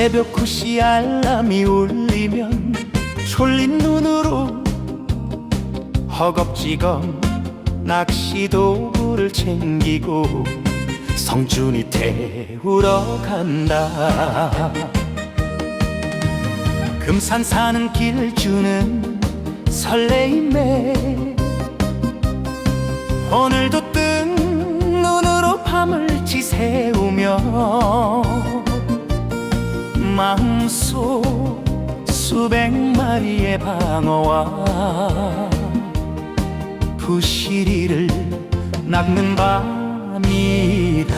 새벽 9시 알람이 울리면 졸린 눈으로 허겁지겁 낚시 도구를 챙기고 성준이 태우러 간다. 금산 사는 길 주는 설레임에 마음속 수백 마리의 방어와 부시리를 낚는 밤이다.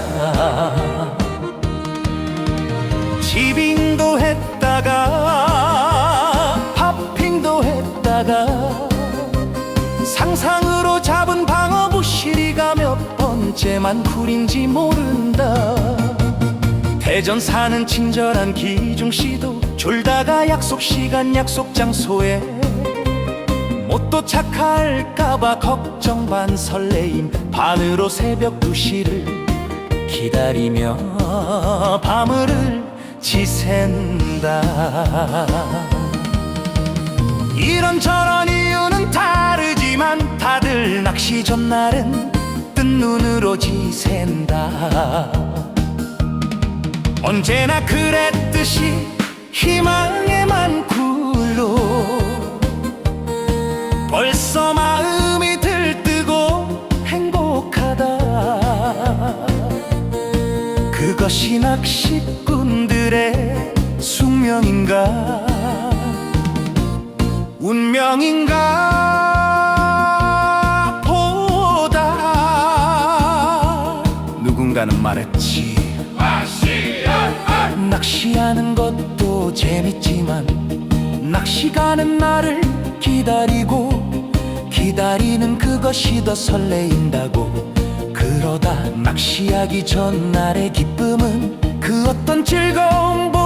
지빙도 했다가 팝핑도 했다가 상상으로 잡은 방어 부시리가 몇 번째만 굴인지 모른다 대전 사는 친절한 기중씨도 졸다가 약속 시간 약속 장소에 못 도착할까봐 걱정 반 설레임. 반으로 새벽 2시를 기다리며 밤을 지샌다. 이런저런 이유는 다르지만 다들 낚시 전날은 뜬 눈으로 지샌다 언제나 그랬듯이 희망에만 굴로 벌써 마음이 들뜨고 행복하다. 그것이 낚시꾼들의 숙명인가? 운명인가? 보다. 누군가는 말했지 낚시하는 것도 재밌지만 낚시 가는 날을 기다리고 기다리는 그것이 더 설레인다고. 그러다 낚시하기 전날의 기쁨은 그 어떤 즐거움보다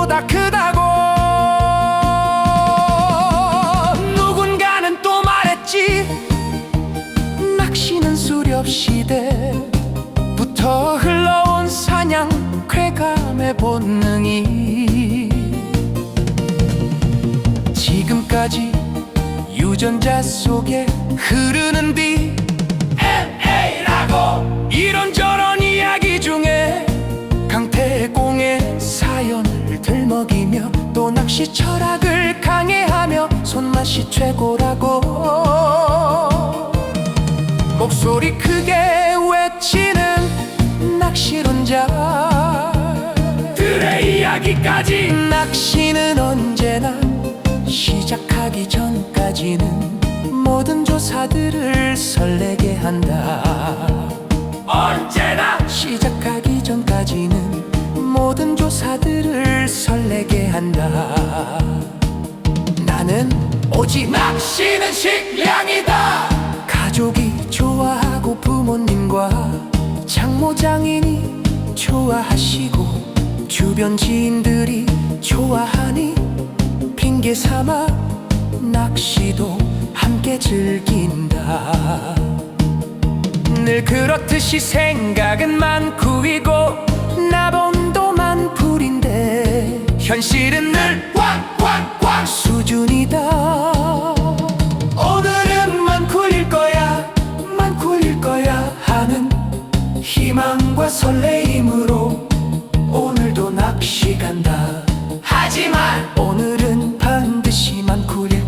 유전자 속에 흐르는 DNA라고 이런저런 이야기 중에 강태공의 사연을 들먹이며 또 낚시 철학을 강해하며 손맛이 최고라고. 목소리 크게 외치는 낚시론자 들의 이야기까지. 낚시는 언제나 시작하기 전까지는 모든 조사들을 설레게 한다. 언제나 시작하기 전까지는 모든 조사들을 설레게 한다. 나는 오직 낚시는 식량이다. 가족이 좋아하고 부모님과 장모장인이 좋아하시고 주변 지인들이 좋아하니 핑계 삼아 낚시도 함께 즐긴다. 늘 그렇듯이 생각은 많고이고 나본도 만풀인데 현실은 늘 꽝꽝꽝 수준이다. 오늘은 만쿨일 거야 만쿨일 거야 하는 희망과 설레임으로 오늘도 낚시 간다. 하지만 오늘은 반드시 만쿨일